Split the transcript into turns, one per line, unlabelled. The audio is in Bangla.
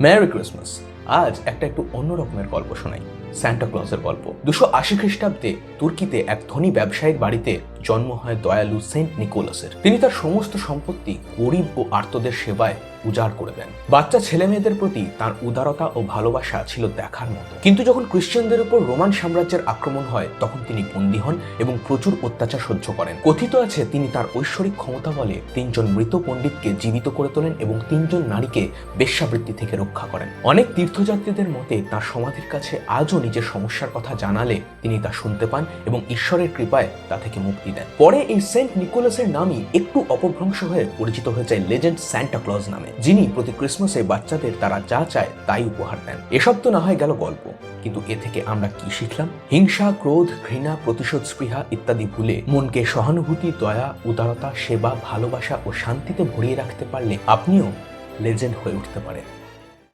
মেরি ক্রিসমাস আজ একটা একটু অন্য রকমের গল্প শোনাই। স্যান্টা ক্লজের গল্প। দুশো আশি খ্রিস্টাব্দে তুর্কিতে এক ধনী ব্যবসায়ীর বাড়িতে জন্ম হয় দয়ালু সেন্ট নিকোলাসের। তিনি তার সমস্ত সম্পত্তি গরিব ও আর্তদের সেবায় উজাড় করে দেন। বাচ্চা ছেলে মেয়েদের প্রতি তার উদারতা ও ভালোবাসা ছিল দেখার মতো। কিন্তু যখন খ্রিস্টানদের উপর রোমান সাম্রাজ্যের আক্রমণ হয়, তখন তিনি বন্দী হন এবং প্রচুর অত্যাচার সহ্য করেন। কথিত আছে, তিনি তার ঐশ্বরিক ক্ষমতা বলে তিনজন মৃত পণ্ডিতকে জীবিত করে তোলেন এবং তিনজন নারীকে বেশ্যাবৃত্তি থেকে রক্ষা করেন। অনেক তীর্থযাত্রীদের মতে, তার সমাধির কাছে আজও নিজের সমস্যার কথা জানালে তিনি তা শুনতে পান এবং ঈশ্বরের কৃপায় তা থেকে মুক্তি দেন। পরে এই সেন্ট নিকোলাসের নামই একটু অপভ্রংশ হয়ে পরিচিত হয়ে যায় লেজেন্ড স্যান্টা ক্লজ নামে, যিনি প্রতি ক্রিসমাসে বাচ্চাদের তারা যা চায় তাই উপহার দেন। এসব তো না হয় গেল গল্প, কিন্তু এ থেকে আমরা কি শিখলাম? হিংসা, ক্রোধ, ঘৃণা, প্রতিশোধ, স্পৃহা ইত্যাদি ভুলে মনকে সহানুভূতি, দয়া, উদারতা, সেবা, ভালোবাসা ও শান্তিতে ভরিয়ে রাখতে পারলে আপনিও লেজেন্ড হয়ে উঠতে পারেন।